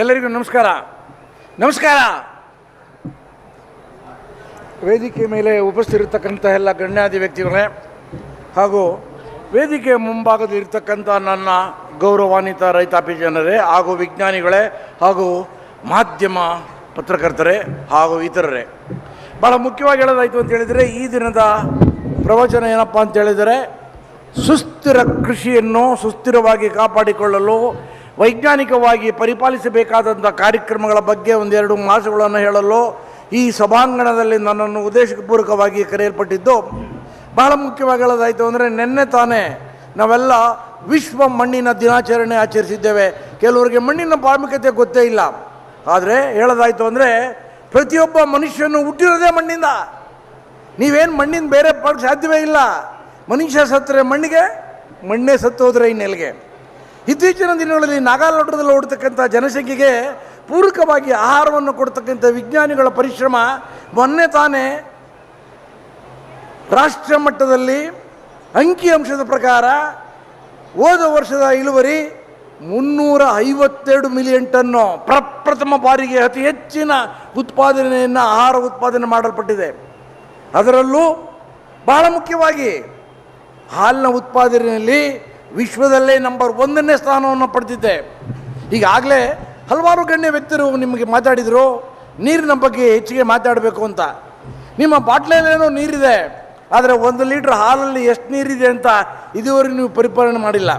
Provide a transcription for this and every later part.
ಎಲ್ಲರಿಗೂ ನಮಸ್ಕಾರ. ನಮಸ್ಕಾರ. ವೇದಿಕೆ ಮೇಲೆ ಉಪಸ್ಥಿತಿರ್ತಕ್ಕಂಥ ಎಲ್ಲ ಗಣ್ಯಾದಿ ವ್ಯಕ್ತಿಗಳೇ ಹಾಗೂ ವೇದಿಕೆಯ ಮುಂಭಾಗದಲ್ಲಿರ್ತಕ್ಕಂಥ ನನ್ನ ಗೌರವಾನ್ವಿತ ರೈತಾಪಿ ಜನರೇ ಹಾಗೂ ವಿಜ್ಞಾನಿಗಳೇ ಹಾಗೂ ಮಾಧ್ಯಮ ಪತ್ರಕರ್ತರೇ ಹಾಗೂ ಇತರರೇ. ಭಾಳ ಮುಖ್ಯವಾಗಿ ಹೇಳೋದಾಯಿತು ಅಂತ ಹೇಳಿದರೆ ಈ ದಿನದ ಪ್ರವಚನ ಏನಪ್ಪ ಅಂತ ಹೇಳಿದರೆ ಸುಸ್ಥಿರ ಕೃಷಿಯನ್ನು ಸುಸ್ಥಿರವಾಗಿ ಕಾಪಾಡಿಕೊಳ್ಳಲು ವೈಜ್ಞಾನಿಕವಾಗಿ ಪರಿಪಾಲಿಸಬೇಕಾದಂಥ ಕಾರ್ಯಕ್ರಮಗಳ ಬಗ್ಗೆ ಒಂದೆರಡು ಮಾತುಗಳನ್ನು ಹೇಳಲು ಈ ಸಭಾಂಗಣದಲ್ಲಿ ನನ್ನನ್ನು ಉದ್ದೇಶಪೂರ್ವಕವಾಗಿ ಕರೆಯಲ್ಪಟ್ಟಿದ್ದು, ಬಹಳ ಮುಖ್ಯವಾಗಿ ಹೇಳೋದಾಯಿತು ಅಂದರೆ ನಿನ್ನೆ ತಾನೇ ನಾವೆಲ್ಲ ವಿಶ್ವ ಮಣ್ಣಿನ ದಿನಾಚರಣೆ ಆಚರಿಸಿದ್ದೇವೆ. ಕೆಲವರಿಗೆ ಮಣ್ಣಿನ ಪ್ರಾಮುಖ್ಯತೆ ಗೊತ್ತೇ ಇಲ್ಲ. ಆದರೆ ಹೇಳೋದಾಯಿತು ಅಂದರೆ ಪ್ರತಿಯೊಬ್ಬ ಮನುಷ್ಯನು ಹುಟ್ಟಿರೋದೇ ಮಣ್ಣಿಂದ. ನೀವೇನು ಮಣ್ಣಿನ ಬೇರೆ ಪಡಕ್ಕೆ ಸಾಧ್ಯವೇ ಇಲ್ಲ. ಮನುಷ್ಯ ಸತ್ತರೆ ಮಣ್ಣಿಗೆ, ಮಣ್ಣೇ ಸತ್ತೋದ್ರೆ ಇನ್ನೆಲ್ಗೆ. ಇತ್ತೀಚಿನ ದಿನಗಳಲ್ಲಿ ನಾಗಾಲ್ಯಾಂಡದಲ್ಲಿ ಓಡ್ತಕ್ಕಂಥ ಜನಸಂಖ್ಯೆಗೆ ಪೂರಕವಾಗಿ ಆಹಾರವನ್ನು ಕೊಡ್ತಕ್ಕಂಥ ವಿಜ್ಞಾನಿಗಳ ಪರಿಶ್ರಮ ಮೊನ್ನೆ ತಾನೇ ರಾಷ್ಟ್ರ ಮಟ್ಟದಲ್ಲಿ ಅಂಕಿಅಂಶದ ಪ್ರಕಾರ ಹೋದ ವರ್ಷದ ಇಳುವರಿ ಮುನ್ನೂರ ಐವತ್ತೆರಡು ಮಿಲಿಯನ್ ಟನ್ನು ಪ್ರಪ್ರಥಮ ಬಾರಿಗೆ ಅತಿ ಹೆಚ್ಚಿನ ಉತ್ಪಾದನೆಯನ್ನು ಆಹಾರ ಉತ್ಪಾದನೆ ಮಾಡಲ್ಪಟ್ಟಿದೆ. ಅದರಲ್ಲೂ ಬಹಳ ಮುಖ್ಯವಾಗಿ ಹಾಲಿನ ಉತ್ಪಾದನೆಯಲ್ಲಿ ವಿಶ್ವದಲ್ಲೇ ನಂಬರ್ ಒಂದನೇ ಸ್ಥಾನವನ್ನು ಪಡೆದಿದ್ದೆ. ಈಗಾಗಲೇ ಹಲವಾರು ಗಣ್ಯ ವ್ಯಕ್ತಿರು ನಿಮಗೆ ಮಾತಾಡಿದರು, ನೀರಿನ ಬಗ್ಗೆ ಹೆಚ್ಚಿಗೆ ಮಾತಾಡಬೇಕು ಅಂತ. ನಿಮ್ಮ ಬಾಟ್ಲಲ್ಲೇನೋ ನೀರಿದೆ, ಆದರೆ ಒಂದು ಲೀಟ್ರ್ ಹಾಲಲ್ಲಿ ಎಷ್ಟು ನೀರಿದೆ ಅಂತ ಇದುವರೆಗೂ ನೀವು ಪರಿಪಾಲನೆ ಮಾಡಿಲ್ಲ.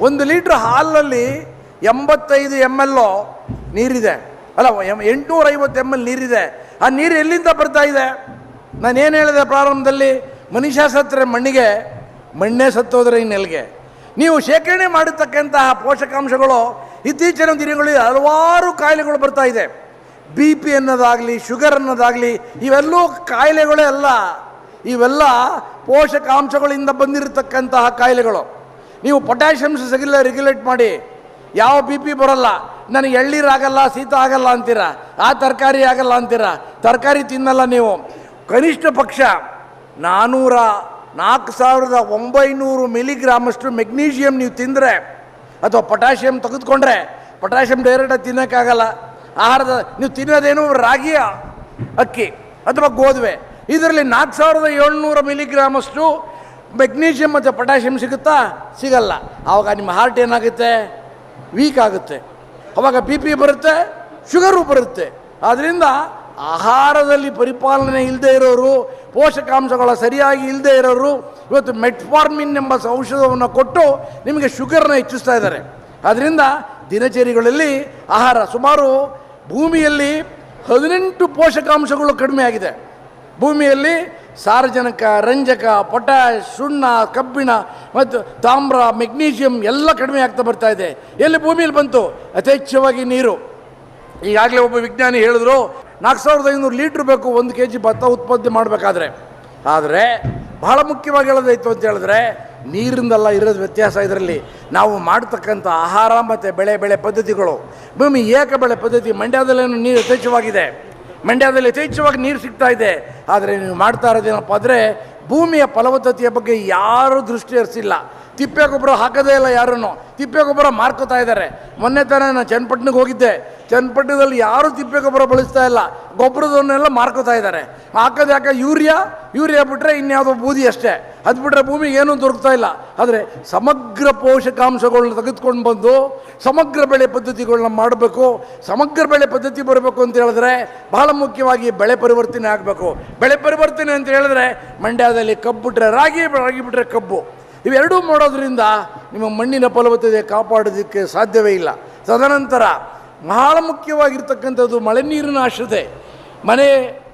ಒಂದು ಲೀಟ್ರ್ ಹಾಲಲ್ಲಿ ಎಂಬತ್ತೈದು ಎಂ ಎಲ್ಲು ನೀರಿದೆ. ಅಲ್ಲ, ಎಂ- ಎಂಟುನೂರ ಐವತ್ತು ಎಂ ಎಲ್ ನೀರಿದೆ. ಆ ನೀರು ಎಲ್ಲಿಂದ ಬರ್ತಾ ಇದೆ? ನಾನೇನು ಹೇಳಿದೆ ಪ್ರಾರಂಭದಲ್ಲಿ, ಮನುಷ್ಯ ಸತ್ತರೆ ಮಣ್ಣಿಗೆ, ಮಣ್ಣೇ ಸತ್ತೋದ್ರೆ ಇನ್ನೆಲ್ಗೆ ನೀವು ಶೇಖರಣೆ ಮಾಡಿರ್ತಕ್ಕಂತಹ ಪೋಷಕಾಂಶಗಳು ಇತ್ತೀಚಿನ ದಿನಗಳಲ್ಲಿ ಹಲವಾರು ಕಾಯಿಲೆಗಳು ಬರ್ತಾ ಇದೆ. ಬಿ ಪಿ ಅನ್ನೋದಾಗಲಿ, ಶುಗರ್ ಅನ್ನೋದಾಗಲಿ, ಇವೆಲ್ಲೂ ಕಾಯಿಲೆಗಳೇ ಅಲ್ಲ. ಇವೆಲ್ಲ ಪೋಷಕಾಂಶಗಳಿಂದ ಬಂದಿರತಕ್ಕಂತಹ ಕಾಯಿಲೆಗಳು. ನೀವು ಪೊಟ್ಯಾಷಿಯಮ್ಸ್ ಸಿಗಿಲ್ಲ ರೆಗ್ಯುಲೇಟ್ ಮಾಡಿ, ಯಾವ ಬಿ ಪಿ ಬರೋಲ್ಲ, ನನಗೆ ಎಳ್ಳೀರಾಗಲ್ಲ ಶೀತ ಆಗಲ್ಲ ಅಂತೀರ? ಆ ತರಕಾರಿ ಆಗಲ್ಲ ಅಂತೀರ? ತರಕಾರಿ ತಿನ್ನಲ್ಲ ನೀವು. ಕನಿಷ್ಠ ಪಕ್ಷ ನಾನ್ನೂರ ನಾಲ್ಕು ಸಾವಿರದ ಒಂಬೈನೂರು ಮಿಲಿಗ್ರಾಮಷ್ಟು ಮೆಗ್ನೀಷಿಯಮ್ ನೀವು ತಿಂದರೆ ಅಥವಾ ಪೊಟ್ಯಾಷಿಯಮ್ ತೆಗೆದುಕೊಂಡ್ರೆ ಪೊಟ್ಯಾಷಿಯಮ್ ಡೈರೆಕ್ಟಾಗಿ ತಿನ್ನೋಕ್ಕಾಗಲ್ಲ. ಆಹಾರದ, ನೀವು ತಿನ್ನೋದೇನು ರಾಗಿಯ ಅಕ್ಕಿ ಅಥವಾ ಗೋಧುವೆ. ಇದರಲ್ಲಿ ನಾಲ್ಕು ಸಾವಿರದ ಏಳ್ನೂರು ಮಿಲಿಗ್ರಾಮಷ್ಟು ಮೆಗ್ನೀಷಿಯಮ್ ಮತ್ತು ಪೊಟ್ಯಾಷಿಯಮ್ ಸಿಗುತ್ತಾ? ಸಿಗಲ್ಲ. ಆವಾಗ ನಿಮ್ಮ ಹಾರ್ಟ್ ಏನಾಗುತ್ತೆ? ವೀಕ್ ಆಗುತ್ತೆ. ಅವಾಗ ಬಿ ಪಿ ಬರುತ್ತೆ ಶುಗರು ಬರುತ್ತೆ. ಆದ್ದರಿಂದ ಆಹಾರದಲ್ಲಿ ಪರಿಪಾಲನೆ ಇಲ್ಲದೆ ಇರೋರು, ಪೋಷಕಾಂಶಗಳ ಸರಿಯಾಗಿ ಇಲ್ಲದೆ ಇರೋರು, ಇವತ್ತು ಮೆಟ್ಫಾರ್ಮಿನ್ ಎಂಬ ಔಷಧವನ್ನು ಕೊಟ್ಟು ನಿಮಗೆ ಶುಗರ್ನ ಹೆಚ್ಚಿಸ್ತಾ ಇದ್ದಾರೆ. ಆದ್ದರಿಂದ ದಿನಚರಿಗಳಲ್ಲಿ ಆಹಾರ ಸುಮಾರು ಭೂಮಿಯಲ್ಲಿ ಹದಿನೆಂಟು ಪೋಷಕಾಂಶಗಳು ಕಡಿಮೆ ಆಗಿದೆ. ಭೂಮಿಯಲ್ಲಿ ಸಾರಜನಕ, ರಂಜಕ ಪೊಟ್ಯಾಶ್ ಸುಣ್ಣ, ಕಬ್ಬಿಣ ಮತ್ತು ತಾಮ್ರ, ಮೆಗ್ನೀಷಿಯಂ ಎಲ್ಲ ಕಡಿಮೆ ಆಗ್ತಾ ಬರ್ತಾ ಇದೆ. ಎಲ್ಲಿ ಭೂಮಿಯಲ್ಲಿ ಬಂತು? ಯಥೇಚ್ಛವಾಗಿ ನೀರು. ಈಗಾಗಲೇ ಒಬ್ಬ ವಿಜ್ಞಾನಿ ಹೇಳಿದ್ರು ನಾಲ್ಕು ಸಾವಿರದ ಐನೂರು ಲೀಟ್ರ್ ಬೇಕು, ಒಂದು ಕೆ ಜಿ ಭತ್ತ ಉತ್ಪತ್ತಿ ಮಾಡಬೇಕಾದ್ರೆ. ಆದರೆ ಬಹಳ ಮುಖ್ಯವಾಗಿ ಹೇಳೋದಾಯ್ತು ಅಂತ ಹೇಳಿದ್ರೆ, ನೀರಿಂದಲ್ಲ ಇರೋದು ವ್ಯತ್ಯಾಸ ಇದರಲ್ಲಿ. ನಾವು ಮಾಡ್ತಕ್ಕಂಥ ಆಹಾರ ಮತ್ತು ಬೆಳೆ ಬೆಳೆ ಪದ್ಧತಿಗಳು. ಭೂಮಿ ಏಕ ಬೆಳೆ ಪದ್ಧತಿ ಮಂಡ್ಯದಲ್ಲೇನು ನೀರು ಯಥೇಚ್ಛವಾಗಿದೆ. ಮಂಡ್ಯದಲ್ಲಿ ಯಥೇಚ್ಛವಾಗಿ ನೀರು ಸಿಗ್ತಾ ಇದೆ. ಆದರೆ ನೀವು ಮಾಡ್ತಾ ಇರೋದೇನಪ್ಪ ಅಂದರೆ ಭೂಮಿಯ ಫಲವತ್ತತೆಯ ಬಗ್ಗೆ ಯಾರೂ ದೃಷ್ಟಿ ಹರಿಸಿಲ್ಲ. ತಿಪ್ಪೆ ಗೊಬ್ಬರ ಹಾಕೋದೇ ಇಲ್ಲ ಯಾರೂ ತಿಪ್ಪೆ ಗೊಬ್ಬರ ಮಾರ್ಕೋತಾ ಇದ್ದಾರೆ. ಮೊನ್ನೆ ತಾನೇ ನಾನು ಚನ್ನಪಟ್ಟಣಕ್ಕೆ ಹೋಗಿದ್ದೆ. ಚನ್ನಪಟ್ಟಣದಲ್ಲಿ ಯಾರೂ ತಿಪ್ಪೆ ಗೊಬ್ಬರ ಬಳಸ್ತಾ ಇಲ್ಲ. ಗೊಬ್ಬರದನ್ನೆಲ್ಲ ಮಾರ್ಕೋತಾ ಇದ್ದಾರೆ. ಹಾಕೋದು ಯಾಕೆ ಯೂರಿಯಾ ಯೂರಿಯಾ ಬಿಟ್ಟರೆ ಇನ್ಯಾವುದೋ ಬೂದಿ ಅಷ್ಟೇ. ಅದು ಬಿಟ್ಟರೆ ಭೂಮಿಗೆ ಏನೂ ದೊರಕ್ತಾ ಇಲ್ಲ. ಆದರೆ ಸಮಗ್ರ ಪೋಷಕಾಂಶಗಳನ್ನ ತೆಗೆದುಕೊಂಡು ಬಂದು ಸಮಗ್ರ ಬೆಳೆ ಪದ್ಧತಿಗಳನ್ನ ಮಾಡಬೇಕು. ಸಮಗ್ರ ಬೆಳೆ ಪದ್ಧತಿ ಬರಬೇಕು ಅಂತ ಹೇಳಿದ್ರೆ ಬಹಳ ಮುಖ್ಯವಾಗಿ ಬೆಳೆ ಪರಿವರ್ತನೆ ಆಗಬೇಕು. ಬೆಳೆ ಪರಿವರ್ತನೆ ಅಂತ ಹೇಳಿದ್ರೆ ಮಂಡ್ಯದಲ್ಲಿ ಕಬ್ಬು ಬಿಟ್ಟರೆ ರಾಗಿ ರಾಗಿ ಬಿಟ್ಟರೆ ಕಬ್ಬು. ಇವೆರಡೂ ಮಾಡೋದ್ರಿಂದ ನಿಮ್ಮ ಮಣ್ಣಿನ ಫಲವತ್ತತೆ ಕಾಪಾಡೋದಕ್ಕೆ ಸಾಧ್ಯವೇ ಇಲ್ಲ. ತದನಂತರ ಬಹಳ ಮುಖ್ಯವಾಗಿರ್ತಕ್ಕಂಥದ್ದು ಮಳೆ ನೀರಿನ ಆಶ್ರತೆ. ಮನೆ,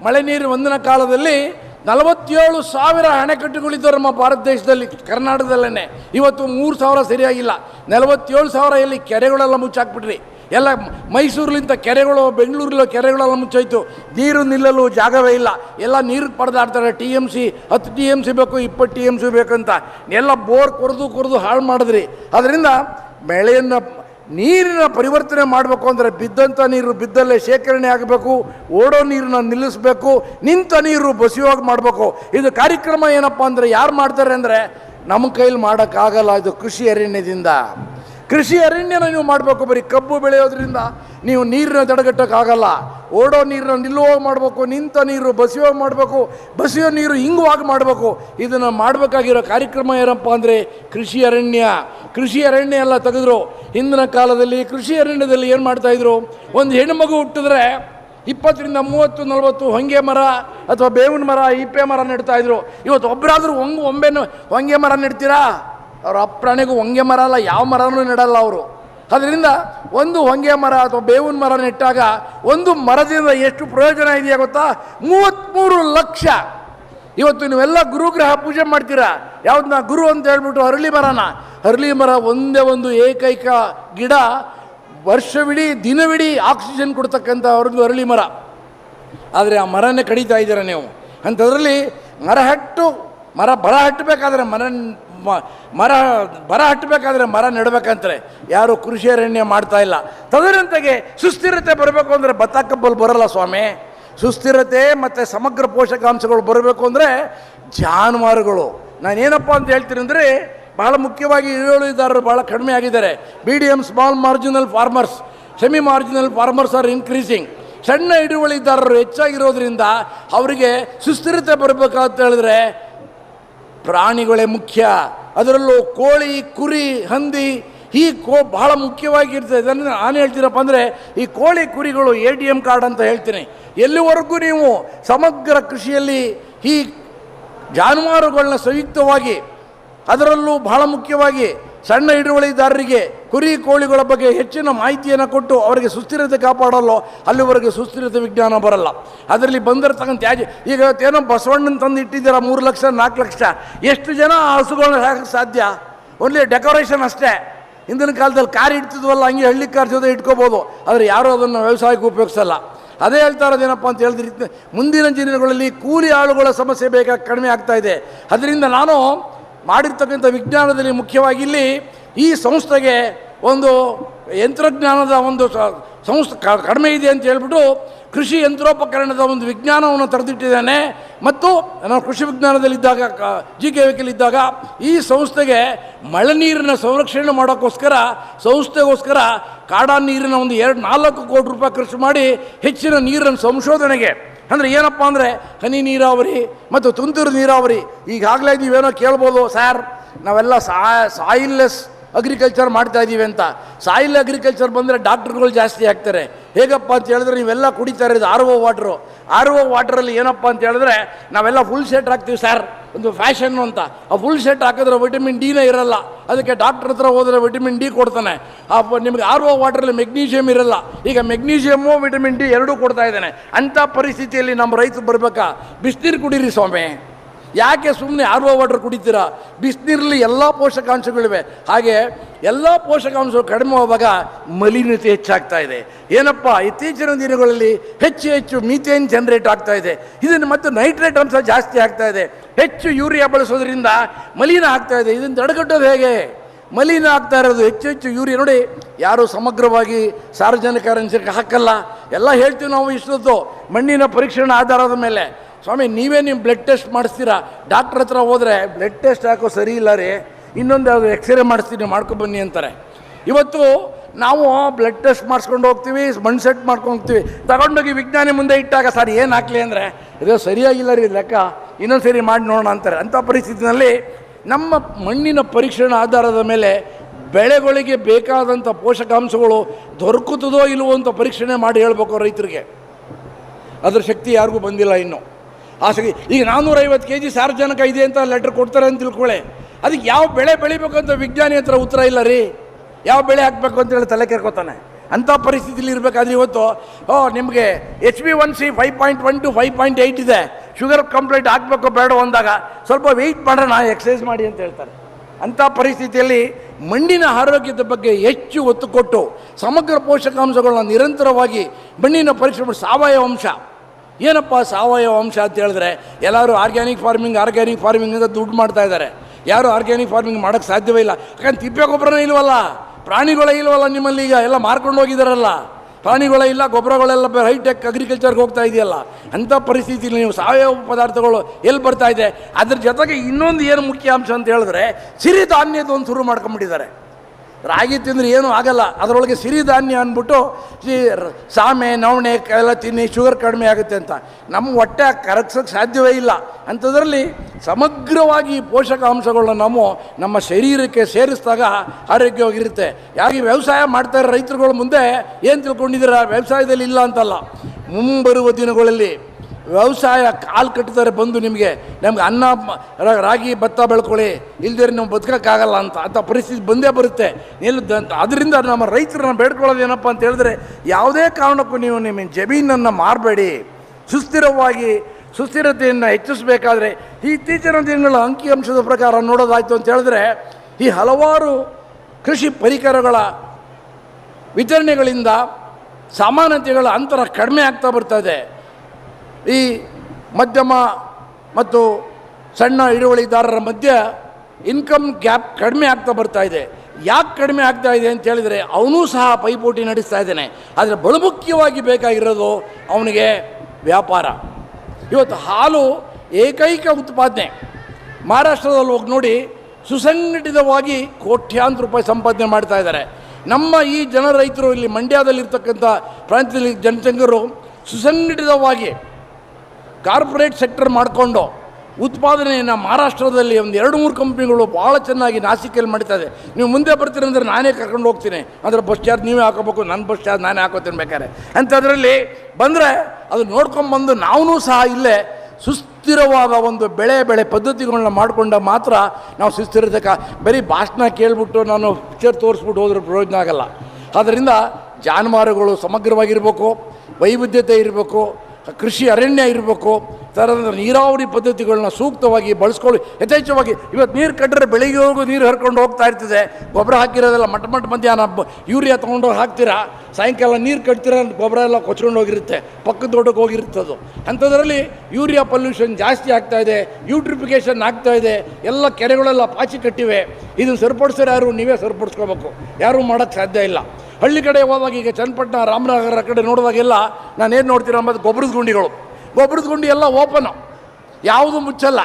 ಮಳೆ ನೀರು ಒಂದಿನ ಕಾಲದಲ್ಲಿ ನಲವತ್ತೇಳು ಸಾವಿರ ಅಣೆಕಟ್ಟುಗಳಿದ್ದರು ನಮ್ಮ ಭಾರತ ದೇಶದಲ್ಲಿ ಕರ್ನಾಟಕದಲ್ಲೇ ಇವತ್ತು ಮೂರು ಸಾವಿರ ಸರಿಯಾಗಿಲ್ಲ. ನಲವತ್ತೇಳು ಸಾವಿರ ಇಲ್ಲಿ ಕೆರೆಗಳೆಲ್ಲ ಮುಚ್ಚಾಕ್ಬಿಟ್ರಿ. ಎಲ್ಲ ಮೈಸೂರ್ಲಿಂದ ಕೆರೆಗಳು ಬೆಂಗಳೂರಿನ ಕೆರೆಗಳೆಲ್ಲ ಮುಚ್ಚೋಯ್ತು. ನೀರು ನಿಲ್ಲಲು ಜಾಗವೇ ಇಲ್ಲ. ಎಲ್ಲ ನೀರು ಪಡೆದಾಡ್ತಾರೆ. ಟಿ ಎಂ ಸಿ, ಹತ್ತು ಟಿ ಎಂ ಸಿ ಬೇಕು, ಇಪ್ಪತ್ತು ಟಿ ಎಂ ಸಿ ಬೇಕಂತ ಎಲ್ಲ ಬೋರ್ ಕೊರೆದು ಕೊರೆದು ಹಾಳು ಮಾಡಿದ್ರಿ. ಅದರಿಂದ ಬೆಳೆಯನ್ನು ನೀರಿನ ಪರಿವರ್ತನೆ ಮಾಡಬೇಕು ಅಂದರೆ ಬಿದ್ದಂಥ ನೀರು ಬಿದ್ದಲ್ಲೇ ಶೇಖರಣೆ ಆಗಬೇಕು. ಓಡೋ ನೀರನ್ನ ನಿಲ್ಲಿಸಬೇಕು. ನಿಂತ ನೀರು ಬಸಿಯೋಗಿ ಮಾಡಬೇಕು. ಇದು ಕಾರ್ಯಕ್ರಮ ಏನಪ್ಪ ಅಂದರೆ ಯಾರು ಮಾಡ್ತಾರೆ ಅಂದರೆ ನಮ್ಮ ಕೈಲಿ ಮಾಡೋಕ್ಕಾಗಲ್ಲ. ಇದು ಕೃಷಿ ಅರಣ್ಯದಿಂದ. ಕೃಷಿ ಅರಣ್ಯನ ನೀವು ಮಾಡಬೇಕು, ಬರೀ ಕಬ್ಬು ಬೆಳೆಯೋದ್ರಿಂದ ನೀವು ನೀರನ್ನ ತಡೆಗಟ್ಟೋಕ್ಕಾಗಲ್ಲ. ಓಡೋ ನೀರನ್ನ ನಿಲ್ಲುವಾಗ ಮಾಡಬೇಕು, ನಿಂತ ನೀರು ಬಸಿಯುವಾಗ ಮಾಡಬೇಕು, ಬಸಿಯೋ ನೀರು ಹಿಂಗುವಾಗ ಮಾಡಬೇಕು. ಇದನ್ನು ಮಾಡಬೇಕಾಗಿರೋ ಕಾರ್ಯಕ್ರಮ ಏನಪ್ಪ ಅಂದರೆ ಕೃಷಿ ಅರಣ್ಯ. ಕೃಷಿ ಅರಣ್ಯ ಎಲ್ಲ ತೆಗೆದ್ರು. ಹಿಂದಿನ ಕಾಲದಲ್ಲಿ ಕೃಷಿ ಅರಣ್ಯದಲ್ಲಿ ಏನು ಮಾಡ್ತಾಯಿದ್ರು ಒಂದು ಹೆಣ್ಣುಮಗು ಹುಟ್ಟಿದ್ರೆ ಇಪ್ಪತ್ತರಿಂದ ಮೂವತ್ತು, ನಲವತ್ತು ಹೊಂಗೆ ಮರ ಅಥವಾ ಬೇವಿನ ಮರ ಇಪ್ಪೆ ಮರ ನೆಡ್ತಾಯಿದ್ರು ಇವತ್ತು ಒಬ್ಬರಾದರೂ ಹೊಂಗು ಒಂಬೆನು ಹೊಂಗೆ ಮರ ನೆಡ್ತೀರಾ? ಅವ್ರ ಅಪ್ರಾಣಿಗೂ ಹೊಂಗೆ ಮರ ಅಲ್ಲ, ಯಾವ ಮರನೂ ನೆಡಲ್ಲ ಅವರು. ಅದರಿಂದ ಒಂದು ಹೊಂಗೆ ಮರ ಅಥವಾ ಬೇವಿನ ಮರ ನೆಟ್ಟಾಗ ಒಂದು ಮರದಿಂದ ಎಷ್ಟು ಪ್ರಯೋಜನ ಇದೆಯಾ ಗೊತ್ತಾ? ಮೂವತ್ತ್ಮೂರು ಲಕ್ಷ. ಇವತ್ತು ನೀವೆಲ್ಲ ಗುರುಗ್ರಹ ಪೂಜೆ ಮಾಡ್ತೀರಾ? ಯಾವ್ದನ್ನ ಗುರು ಅಂತ ಹೇಳ್ಬಿಟ್ಟು ಅರಳಿ ಮರನ. ಅರಳಿ ಮರ ಒಂದೇ ಒಂದು ಏಕೈಕ ಗಿಡ. ವರ್ಷವಿಡೀ, ದಿನವಿಡೀ ಆಕ್ಸಿಜನ್ ಕೊಡ್ತಕ್ಕಂಥ ಅವ್ರದ್ದು ಅರಳಿ ಮರ. ಆದರೆ ಆ ಮರನೇ ಕಡಿತಾ ಇದ್ದೀರ ನೀವು? ಅಂಥದ್ರಲ್ಲಿ ಮರ ಹಟ್ಟು, ಮರ ಬರ ಹಟ್ಟಬೇಕಾದ್ರೆ ಮರ ಮರ ಬರ ಹಟ್ಟಬೇಕಾದ್ರೆ ಮರ ನೆಡಬೇಕಂತಾರೆ. ಯಾರು ಕೃಷಿ ಅರಣ್ಯ ಮಾಡ್ತಾ ಇಲ್ಲ. ತದನಂತೆಗೆ ಸುಸ್ಥಿರತೆ ಬರಬೇಕು ಅಂದರೆ ಭತ್ತ ಕಬ್ಬಲ್ಲಿ ಬರಲ್ಲ ಸ್ವಾಮಿ. ಸುಸ್ಥಿರತೆ ಮತ್ತು ಸಮಗ್ರ ಪೋಷಕಾಂಶಗಳು ಬರಬೇಕು ಅಂದರೆ ಜಾನುವಾರುಗಳು. ನಾನೇನಪ್ಪ ಅಂತ ಹೇಳ್ತೀನಿ ಅಂದರೆ ಭಾಳ ಮುಖ್ಯವಾಗಿ ಇಳುವಳಿದಾರರು ಭಾಳ ಕಡಿಮೆ ಆಗಿದ್ದಾರೆ. B D M small marginal farmers semi marginal farmers are increasing ಸಣ್ಣ ಹಿಡುವಳಿದಾರರು ಹೆಚ್ಚಾಗಿರೋದ್ರಿಂದ, ಅವರಿಗೆ ಸುಸ್ಥಿರತೆ ಬರಬೇಕಂತ ಹೇಳಿದ್ರೆ ಪ್ರಾಣಿಗಳೇ ಮುಖ್ಯ. ಅದರಲ್ಲೂ ಕೋಳಿ, ಕುರಿ, ಹಂದಿ, ಈ ಕೋ ಬಹಳ ಮುಖ್ಯವಾಗಿರ್ತದೆ. ಇದನ್ನು ನಾನು ಹೇಳ್ತೀನಪ್ಪ ಅಂದರೆ, ಈ ಕೋಳಿ, ಕುರಿಗಳು ಎ ಟಿ ಎಂ ಕಾರ್ಡ್ ಅಂತ ಹೇಳ್ತೀನಿ. ಎಲ್ಲಿವರೆಗೂ ನೀವು ಸಮಗ್ರ ಕೃಷಿಯಲ್ಲಿ ಈ ಜಾನುವಾರುಗಳನ್ನ ಸಂಯುಕ್ತವಾಗಿ, ಅದರಲ್ಲೂ ಬಹಳ ಮುಖ್ಯವಾಗಿ ಸಣ್ಣ ಹಿಡುವಳಿದಾರರಿಗೆ ಕುರಿ ಕೋಳಿಗಳ ಬಗ್ಗೆ ಹೆಚ್ಚಿನ ಮಾಹಿತಿಯನ್ನು ಕೊಟ್ಟು ಅವರಿಗೆ ಸುಸ್ಥಿರತೆ ಕಾಪಾಡಲ್ಲೋ, ಅಲ್ಲಿವರೆಗೆ ಸುಸ್ಥಿರತೆ ವಿಜ್ಞಾನ ಬರಲ್ಲ. ಅದರಲ್ಲಿ ಬಂದಿರತಕ್ಕಂಥ ತ್ಯಾಜ್ಯ ಈಗ ಏನೋ ಬಸವಣ್ಣನ ತಂದು ಇಟ್ಟಿದ್ದೀರಾ, ಮೂರು ಲಕ್ಷ, ನಾಲ್ಕು ಲಕ್ಷ. ಎಷ್ಟು ಜನ ಆ ಹಸುಗಳನ್ನ ಸಾಕಕ್ಕೆ ಸಾಧ್ಯ? ಓನ್ಲಿ ಡೆಕೋರೇಷನ್ ಅಷ್ಟೇ. ಹಿಂದಿನ ಕಾಲದಲ್ಲಿ ಕಾರ್ ಇಡ್ತಿದ್ವಲ್ಲ, ಹಂಗೆ ಹಳ್ಳಿ ಕಾರ್ ಜೊತೆ ಇಟ್ಕೋಬೋದು. ಆದರೆ ಯಾರೂ ಅದನ್ನು ವ್ಯವಸಾಯಕ್ಕೆ ಉಪಯೋಗಿಸಲ್ಲ. ಅದೇ ಹೇಳ್ತಾ ಇರೋದೇನಪ್ಪ ಅಂತ ಹೇಳಿದ್ರೆ, ಮುಂದಿನ ದಿನಗಳಲ್ಲಿ ಕೂಲಿ ಆಳುಗಳ ಸಮಸ್ಯೆ ಬೇಕಾಗಿ ಕಡಿಮೆ ಆಗ್ತಾ ಇದೆ. ಅದರಿಂದ ನಾನು ಮಾಡಿರ್ತಕ್ಕಂಥ ವಿಜ್ಞಾನದಲ್ಲಿ ಮುಖ್ಯವಾಗಿ ಇಲ್ಲಿ ಈ ಸಂಸ್ಥೆಗೆ ಒಂದು ಯಂತ್ರಜ್ಞಾನದ ಒಂದು ಸಂಸ್ಥೆ ಕಡಿಮೆ ಇದೆ ಅಂತ ಹೇಳ್ಬಿಟ್ಟು ಕೃಷಿ ಯಂತ್ರೋಪಕರಣದ ಒಂದು ವಿಜ್ಞಾನವನ್ನು ತೆರೆದಿಟ್ಟಿದ್ದಾನೆ. ಮತ್ತು ನಾವು ಕೃಷಿ ವಿಜ್ಞಾನದಲ್ಲಿದ್ದಾಗ ಜಿ ಕೆ ಇದ್ದಾಗ ಈ ಸಂಸ್ಥೆಗೆ ಮಳೆ ನೀರಿನ ಸಂರಕ್ಷಣೆ ಮಾಡೋಕ್ಕೋಸ್ಕರ, ಸಂಸ್ಥೆಗೋಸ್ಕರ ಕಾಡಾ ನೀರಿನ ಒಂದು ಎರಡು ನಾಲ್ಕು ಕೋಟಿ ರೂಪಾಯಿ ಖರ್ಚು ಮಾಡಿ ಹೆಚ್ಚಿನ ನೀರನ್ನು ಸಂಶೋಧನೆಗೆ ಅಂದರೆ ಏನಪ್ಪ ಅಂದರೆ ಹನಿ ನೀರಾವರಿ ಮತ್ತು ತುಂತುರು ನೀರಾವರಿ. ಈಗಾಗಲೇ ನೀವೇನೋ ಕೇಳ್ಬೋದು ಸರ್ ನಾವೆಲ್ಲ ಸಾಯಿಲ್ಲೆಸ್ ಅಗ್ರಿಕಲ್ಚರ್ ಮಾಡ್ತಾ ಇದ್ದೀವಿ ಅಂತ. ಸಾಯಿಲ್ ಅಗ್ರಿಕಲ್ಚರ್ ಬಂದರೆ ಡಾಕ್ಟ್ರುಗಳು ಜಾಸ್ತಿ ಆಗ್ತಾರೆ. ಹೇಗಪ್ಪ ಅಂತ ಹೇಳಿದ್ರೆ ನೀವೆಲ್ಲ ಕುಡಿತಾ ಇರೋದು R O water R O ವಾಟ್ರಲ್ಲಿ ಏನಪ್ಪ ಅಂತ ಹೇಳಿದ್ರೆ ನಾವೆಲ್ಲ ಫುಲ್ ಸೆಟ್ ಹಾಕ್ತೀವಿ ಸರ್ ಒಂದು ಫ್ಯಾಷನ್ನು ಅಂತ. ಆ ಫುಲ್ ಶರ್ಟ್ ಹಾಕಿದ್ರೆ ವಿಟಮಿನ್ ಡಿನೇ ಇರಲ್ಲ. ಅದಕ್ಕೆ ಡಾಕ್ಟ್ರ್ ಹತ್ರ ಹೋದರೆ ವಿಟಮಿನ್ ಡಿ ಕೊಡ್ತಾನೆ. ಆ ನಿಮಗೆ ಆರ್ ಒ ವಾಟ್ರಲ್ಲಿ ಮೆಗ್ನೀಷಿಯಮ್ ಇರಲ್ಲ. ಈಗ ಮೆಗ್ನೀಷಿಯಮ್ಮು ವಿಟಮಿನ್ ಡಿ ಎರಡೂ ಕೊಡ್ತಾ ಇದ್ದಾನೆ. ಅಂಥ ಪರಿಸ್ಥಿತಿಯಲ್ಲಿ ನಮ್ಮ ರೈತರು ಬರಬೇಕಾ? ಬಿಸಿನೀರು ಕುಡೀರಿ ಸ್ವಾಮಿ. ಯಾಕೆ ಸುಮ್ಮನೆ ಆರ್ವ ವಾಟರ್ ಕುಡಿತೀರಾ? ಬಿಸಿನೀರಲ್ಲಿ ಎಲ್ಲ ಪೋಷಕಾಂಶಗಳಿವೆ. ಹಾಗೆ ಎಲ್ಲ ಪೋಷಕಾಂಶಗಳು ಕಡಿಮೆ ಆಗುವಾಗ ಮಲಿನತೆ ಹೆಚ್ಚಾಗ್ತಾ ಇದೆ. ಏನಪ್ಪ, ಇತ್ತೀಚಿನ ದಿನಗಳಲ್ಲಿ ಹೆಚ್ಚು ಹೆಚ್ಚು ಮೀಥೇನ್ ಜನರೇಟ್ ಆಗ್ತಾ ಇದೆ. ಇದನ್ನು ಮತ್ತು ನೈಟ್ರೇಟ್ ಅಂಶ ಜಾಸ್ತಿ ಆಗ್ತಾ ಇದೆ. ಹೆಚ್ಚು ಯೂರಿಯಾ ಬಳಸೋದ್ರಿಂದ ಮಲಿನ ಆಗ್ತಾ ಇದೆ. ಇದನ್ನು ತಡೆಗಟ್ಟೋದು ಹೇಗೆ? ಮಲಿನ ಆಗ್ತಾ ಇರೋದು ಹೆಚ್ಚು ಹೆಚ್ಚು ಯೂರಿಯಾ ನೋಡಿ. ಯಾರು ಸಮಗ್ರವಾಗಿ ಸಾರ್ವಜನಿಕರ ಹಾಕಲ್ಲ. ಎಲ್ಲ ಹೇಳ್ತೀವಿ ನಾವು ಇಷ್ಟೊತ್ತು ಮಣ್ಣಿನ ಪರೀಕ್ಷಣ ಆಧಾರದ ಮೇಲೆ. ಸ್ವಾಮಿ, ನೀವೇ ನಿಮ್ಮ ಬ್ಲಡ್ ಟೆಸ್ಟ್ ಮಾಡಿಸ್ತೀರಾ? ಡಾಕ್ಟ್ರ್ ಹತ್ರ ಹೋದರೆ ಬ್ಲಡ್ ಟೆಸ್ಟ್ ಹಾಕೋ ಸರಿ ಇಲ್ಲ ರೀ, ಇನ್ನೊಂದು ಯಾವುದು ಎಕ್ಸ್ರೇ ಮಾಡಿಸ್ತೀನಿ ಮಾಡ್ಕೊಬನ್ನಿ ಅಂತಾರೆ. ಇವತ್ತು ನಾವು ಬ್ಲಡ್ ಟೆಸ್ಟ್ ಮಾಡಿಸ್ಕೊಂಡು ಹೋಗ್ತೀವಿ, ಮಣ್ಣು ಸೆಟ್ ಮಾಡ್ಕೊಂಡು ಹೋಗ್ತೀವಿ. ತಗೊಂಡೋಗಿ ವಿಜ್ಞಾನಿ ಮುಂದೆ ಇಟ್ಟಾಗ, ಸರ್, ಏನು ಹಾಕಲಿ ಅಂದರೆ, ಇದು ಸರಿಯಾಗಿಲ್ಲ ರೀ, ಲೆಕ್ಕ. ಇನ್ನೊಂದು ಸರಿ ಮಾಡಿ ನೋಡೋಣ ಅಂತಾರೆ. ಅಂಥ ಪರಿಸ್ಥಿತಿನಲ್ಲಿ ನಮ್ಮ ಮಣ್ಣಿನ ಪರೀಕ್ಷಣ ಆಧಾರದ ಮೇಲೆ ಬೆಳೆಗಳಿಗೆ ಬೇಕಾದಂಥ ಪೋಷಕಾಂಶಗಳು ದೊರಕುತ್ತದೋ ಇಲ್ಲವೋ ಅಂತ ಪರೀಕ್ಷಣೆ ಮಾಡಿ ಹೇಳ್ಬೇಕು ರೈತರಿಗೆ. ಅದರ ಶಕ್ತಿ ಯಾರಿಗೂ ಬಂದಿಲ್ಲ ಇನ್ನು. ಆ ಈಗ ನಾನ್ನೂರೈವತ್ತು ಕೆ ಜಿ ಸಾರ್ವಜನಿಕ ಇದೆ ಅಂತ ಲೆಟ್ರ್ ಕೊಡ್ತಾರೆ ಅಂತ ತಿಳ್ಕೊಳ್ಳಿ ಅದಕ್ಕೆ ಯಾವ ಬೆಳೆ ಬೆಳಿಬೇಕು ಅಂತ ವಿಜ್ಞಾನಿ ಹತ್ರ ಉತ್ತರ ಇಲ್ಲ ರೀ. ಯಾವ ಬೆಳೆ ಹಾಕಬೇಕು ಅಂತೇಳಿ ತಲೆ ಕೆರ್ಕೋತಾನೆ. ಅಂಥ ಪರಿಸ್ಥಿತಿಲಿ ಇರಬೇಕಾದ್ರೆ ಇವತ್ತು, ಓ, ನಿಮಗೆ H B one C five point one two five point eight ಇದೆ. ಶುಗರ್ ಕಂಪ್ಲೇಂಟ್ ಹಾಕಬೇಕು ಬೇಡ ಅಂದಾಗ ಸ್ವಲ್ಪ ವೆಯ್ಟ್ ಮಾಡೋಣ ಎಕ್ಸಸೈಸ್ ಮಾಡಿ ಅಂತ ಹೇಳ್ತಾರೆ. ಅಂಥ ಪರಿಸ್ಥಿತಿಯಲ್ಲಿ ಮಣ್ಣಿನ ಆರೋಗ್ಯದ ಬಗ್ಗೆ ಹೆಚ್ಚು ಒತ್ತು ಕೊಟ್ಟು ಸಮಗ್ರ ಪೋಷಕಾಂಶಗಳನ್ನ ನಿರಂತರವಾಗಿ ಮಣ್ಣಿನ ಪರೀಕ್ಷೆ ಸಾವಯವ ಅಂಶ ಏನಪ್ಪ ಸಾವಯವ ಅಂಶ ಅಂತ ಹೇಳಿದ್ರೆ ಎಲ್ಲರೂ ಆರ್ಗ್ಯಾನಿಕ್ ಫಾರ್ಮಿಂಗ್ ಆರ್ಗ್ಯಾನಿಕ್ ಫಾರ್ಮಿಂಗ್ ಅಂತ ದುಡ್ಡು ಮಾಡ್ತಾ ಇದ್ದಾರೆ. ಯಾರು ಆರ್ಗ್ಯಾನಿಕ್ ಫಾರ್ಮಿಂಗ್ ಮಾಡೋಕ್ಕೆ ಸಾಧ್ಯವೇ ಇಲ್ಲ. ಯಾಕಂದ್ರೆ ತಿಪ್ಪೆ ಗೊಬ್ಬರನೇ ಇಲ್ವಲ್ಲ? ಪ್ರಾಣಿಗಳೇ ಇಲ್ವಲ್ಲ ನಿಮ್ಮಲ್ಲಿ ಈಗ? ಎಲ್ಲ ಮಾರ್ಕೊಂಡು ಹೋಗಿದಾರಲ್ಲ. ಪ್ರಾಣಿಗಳೇ ಇಲ್ಲ, ಗೊಬ್ಬರಗಳೆಲ್ಲ ಹೈಟೆಕ್ ಅಗ್ರಿಕಲ್ಚರ್ಗೆ ಹೋಗ್ತಾ ಇದೆಯಲ್ಲ. ಅಂಥ ಪರಿಸ್ಥಿತಿಯಲ್ಲಿ ನೀವು ಸಾವಯವ ಪದಾರ್ಥಗಳು ಎಲ್ಲಿ ಬರ್ತಾ ಇದೆ? ಅದ್ರ ಜೊತೆಗೆ ಇನ್ನೊಂದು ಏನು ಮುಖ್ಯ ಅಂಶ ಅಂತ ಹೇಳಿದ್ರೆ ಸಿರಿಧಾನ್ಯದ ಒಂದು ಶುರು ಮಾಡ್ಕೊಂಬಿಟ್ಟಿದ್ದಾರೆ ರಾಗಿ ತಿಂದರೆ ಏನೂ ಆಗಲ್ಲ. ಅದರೊಳಗೆ ಸಿರಿಧಾನ್ಯ ಅಂದ್ಬಿಟ್ಟು, ಈ ಸಾಮೆ, ನವಣೆ ಎಲ್ಲ ತಿನ್ನಿ ಶುಗರ್ ಕಡಿಮೆ ಆಗುತ್ತೆ ಅಂತ. ನಮ್ಮ ಹೊಟ್ಟೆ ಕರಗ್ಸೋಕ್ಕೆ ಸಾಧ್ಯವೇ ಇಲ್ಲ. ಅಂಥದ್ರಲ್ಲಿ ಸಮಗ್ರವಾಗಿ ಪೋಷಕಾಂಶಗಳನ್ನ ನಾವು ನಮ್ಮ ಶರೀರಕ್ಕೆ ಸೇರಿಸಿದಾಗ ಆರೋಗ್ಯವಾಗಿರುತ್ತೆ. ಯಾಕೆ ವ್ಯವಸಾಯ ಮಾಡ್ತಾ ಇರೋ ರೈತರುಗಳ ಮುಂದೆ ಏನು ತಿಳ್ಕೊಂಡಿದ್ದೀರಾ? ವ್ಯವಸಾಯದಲ್ಲಿ ಇಲ್ಲ ಅಂತಲ್ಲ. ಮುಂಬರುವ ದಿನಗಳಲ್ಲಿ ವ್ಯವಸಾಯ ಕಾಲು ಕಟ್ಟಿದ್ದಾರೆ ಬಂದು ನಿಮಗೆ, ನಮ್ಗೆ ಅನ್ನ ರಾಗಿ, ಭತ್ತ ಬೆಳ್ಕೊಳ್ಳಿ ಇಲ್ದಿರ ನೀವು ಬದುಕೋಕ್ಕಾಗಲ್ಲ ಅಂತ ಅಂಥ ಪರಿಸ್ಥಿತಿ ಬಂದೇ ಬರುತ್ತೆ. ನಿಲ್ಲ ಅದರಿಂದ ನಮ್ಮ ರೈತರನ್ನ ಬೇಡ್ಕೊಳ್ಳೋದೇನಪ್ಪ ಅಂತ ಹೇಳಿದ್ರೆ, ಯಾವುದೇ ಕಾರಣಕ್ಕೂ ನೀವು ನಿಮ್ಮ ಜಮೀನನ್ನು ಮಾರಬೇಡಿ. ಸುಸ್ಥಿರವಾಗಿ, ಸುಸ್ಥಿರತೆಯನ್ನು ಹೆಚ್ಚಿಸಬೇಕಾದ್ರೆ, ಇತ್ತೀಚಿನ ದಿನಗಳ ಅಂಕಿಅಂಶದ ಪ್ರಕಾರ ನೋಡೋದಾಯಿತು ಅಂತ ಹೇಳಿದ್ರೆ, ಈ ಹಲವಾರು ಕೃಷಿ ಪರಿಕರಗಳ ವಿತರಣೆಗಳಿಂದ ಸಮಾನತೆಗಳ ಅಂತರ ಕಡಿಮೆ ಆಗ್ತಾ ಬರ್ತದೆ ಈ ಮಧ್ಯಮ ಮತ್ತು ಸಣ್ಣ ಹಿಡುವಳಿದಾರರ ಮಧ್ಯೆ ಇನ್ಕಮ್ ಗ್ಯಾಪ್ ಕಡಿಮೆ ಆಗ್ತಾ ಬರ್ತಾ ಇದೆ. ಯಾಕೆ ಕಡಿಮೆ ಆಗ್ತಾ ಇದೆ ಅಂತ ಹೇಳಿದರೆ ಅವನೂ ಸಹ ಪೈಪೋಟಿ ನಡೆಸ್ತಾ ಇದ್ದಾನೆ. ಆದರೆ ಬಹುಮುಖ್ಯವಾಗಿ ಬೇಕಾಗಿರೋದು ಅವನಿಗೆ ವ್ಯಾಪಾರ. ಇವತ್ತು ಹಾಲು ಏಕೈಕ ಉತ್ಪಾದನೆ. ಮಹಾರಾಷ್ಟ್ರದಲ್ಲಿ ಹೋಗಿ ನೋಡಿ ಸುಸಂಘಟಿತವಾಗಿ ಕೋಟ್ಯಾಂತರ ರೂಪಾಯಿ ಸಂಪಾದನೆ ಮಾಡ್ತಾ ಇದ್ದಾರೆ. ನಮ್ಮ ಈ ಜನ ರೈತರು ಇಲ್ಲಿ ಮಂಡ್ಯದಲ್ಲಿರ್ತಕ್ಕಂಥ ಪ್ರಾಂತ್ಯದಲ್ಲಿ ಜನಸಂಘರು ಸುಸಂಘಟಿತವಾಗಿ ಕಾರ್ಪೊರೇಟ್ ಸೆಕ್ಟರ್ ಮಾಡಿಕೊಂಡು ಉತ್ಪಾದನೆಯನ್ನು ಮಹಾರಾಷ್ಟ್ರದಲ್ಲಿ ಒಂದು ಎರಡು ಮೂರು ಕಂಪ್ನಿಗಳು ಭಾಳ ಚೆನ್ನಾಗಿ ನಾಸಿಕೆಯಲ್ಲಿ ಮಾಡ್ತಾ ಇದೆ ನೀವು ಮುಂದೆ ಬರ್ತೀರಂದ್ರೆ ನಾನೇ ಕರ್ಕೊಂಡು ಹೋಗ್ತೀನಿ. ಅಂದರೆ ಬಸ್ ಚಾರ್ಜ್ ನೀವೇ ಹಾಕೋಬೇಕು ನನ್ನ ಬಸ್ ಚಾರ್ಜ್ ನಾನೇ ಹಾಕೋತೀನಿ ಬೇಕಾದ್ರೆ. ಅಂಥದ್ರಲ್ಲಿ ಬಂದರೆ ಅದು ನೋಡ್ಕೊಂಬಂದು ನಾವೂ ಸಹ ಇಲ್ಲೇ ಸುಸ್ಥಿರವಾದ ಒಂದು ಬೆಳೆ ಬೆಳೆ ಪದ್ಧತಿಗಳನ್ನ ಮಾಡಿಕೊಂಡ ಮಾತ್ರ ನಾವು ಸುಸ್ಥಿರತೆ ಬರೀ ಭಾಷಣ ಕೇಳಿಬಿಟ್ಟು ನಾನು ಪಿಕ್ಚರ್ ತೋರಿಸ್ಬಿಟ್ಟು ಹೋದ್ರೆ ಪ್ರಯೋಜನ ಆಗಲ್ಲ. ಆದ್ದರಿಂದ ಜಾನುವಾರುಗಳು ಸಮಗ್ರವಾಗಿರಬೇಕು, ವೈವಿಧ್ಯತೆ ಇರಬೇಕು ಕೃಷಿ ಅರಣ್ಯ ಇರಬೇಕು ಥರದ ನೀರಾವರಿ ಪದ್ಧತಿಗಳನ್ನ ಸೂಕ್ತವಾಗಿ ಬಳಸ್ಕೊಳ್ಳಿ. ಯಥೇಚ್ಛವಾಗಿ ಇವತ್ತು ನೀರು ಕಟ್ಟರೆ ಬೆಳಿಗ್ಗೆವರೆಗೂ ನೀರು ಹರ್ಕೊಂಡು ಹೋಗ್ತಾ ಇರ್ತದೆ. ಗೊಬ್ಬರ ಹಾಕಿರೋದೆಲ್ಲ ಮಟ್ಟ ಮಟ್ಟ ಮಧ್ಯಾಹ್ನ ಯೂರಿಯಾ ತೊಗೊಂಡೋಗಿ ಹಾಕ್ತೀರಾ? ಸಾಯಂಕಾಲ ನೀರು ಕಟ್ತೀರಾ ಗೊಬ್ಬರ ಎಲ್ಲ ಕೊಚ್ಕೊಂಡು ಹೋಗಿರುತ್ತೆ. ಪಕ್ಕದ ದೊಡ್ಡಕ್ಕೆ ಹೋಗಿರ್ತದೆ ಅದು. ಅಂಥದ್ರಲ್ಲಿ ಯೂರಿಯಾ ಪೊಲ್ಯೂಷನ್ ಜಾಸ್ತಿ ಆಗ್ತಾ ಇದೆ. ಯೂಟ್ರಿಫಿಕೇಷನ್ ಆಗ್ತಾ ಇದೆ. ಎಲ್ಲ ಕೆರೆಗಳೆಲ್ಲ ಪಾಚಿ ಕಟ್ಟಿವೆ. ಇದನ್ನು ಸರಿಪಡಿಸೋರು ಯಾರು? ನೀವೇ ಸರಿಪಡಿಸ್ಕೋಬೇಕು. ಯಾರೂ ಮಾಡೋಕ್ಕೆ ಸಾಧ್ಯ ಇಲ್ಲ. ಹಳ್ಳಿ ಕಡೆ ಹೋದಾಗ ಈಗ ಚನ್ನಪಟ್ಟಣ, ರಾಮನಗರ ಕಡೆ ನೋಡಿದಾಗೆಲ್ಲ ನಾನೇನು ನೋಡ್ತೀರ ಅಂಬೋದು ಗೊಬ್ಬರದ ಗುಂಡಿಗಳು. ಗೊಬ್ಬರದ ಗುಂಡಿ ಎಲ್ಲ ಓಪನು. ಯಾವುದು ಮುಚ್ಚಲ್ಲ.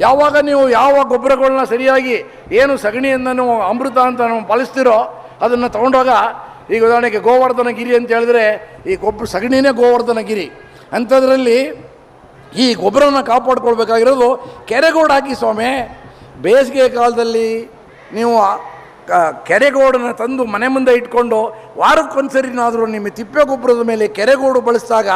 ಯಾವಾಗ ನೀವು ಯಾವ ಗೊಬ್ಬರಗಳನ್ನ ಸರಿಯಾಗಿ ಏನು ಸಗಣಿಯನ್ನು ನೀವು ಅಮೃತ ಅಂತ ನಾವು ಪಾಲಿಸ್ತಿರೋ ಅದನ್ನು ತಗೊಂಡೋಗ ಈಗ ಉದಾಹರಣೆಗೆ ಗೋವರ್ಧನ ಗಿರಿ ಅಂತ ಹೇಳಿದ್ರೆ ಈ ಗೊಬ್ಬರ ಸಗಣಿನೇ ಗೋವರ್ಧನ ಗಿರಿ ಅಂಥದ್ರಲ್ಲಿ ಈ ಗೊಬ್ಬರನ ಕಾಪಾಡ್ಕೊಳ್ಬೇಕಾಗಿರೋದು ಕೆರೆಗೋಡು ಹಾಕಿ ಸ್ವಾಮಿ. ಬೇಸಿಗೆ ಕಾಲದಲ್ಲಿ ನೀವು ಕೆರೆಗೋಡನ್ನ ತಂದು ಮನೆ ಮುಂದೆ ಇಟ್ಕೊಂಡು ವಾರಕ್ಕೊಂದ್ಸರಿನಾದರೂ ನಿಮ್ಮ ತಿಪ್ಪೆ ಗೊಬ್ಬರದ ಮೇಲೆ ಕೆರೆಗೋಡು ಬಳಸಿದಾಗ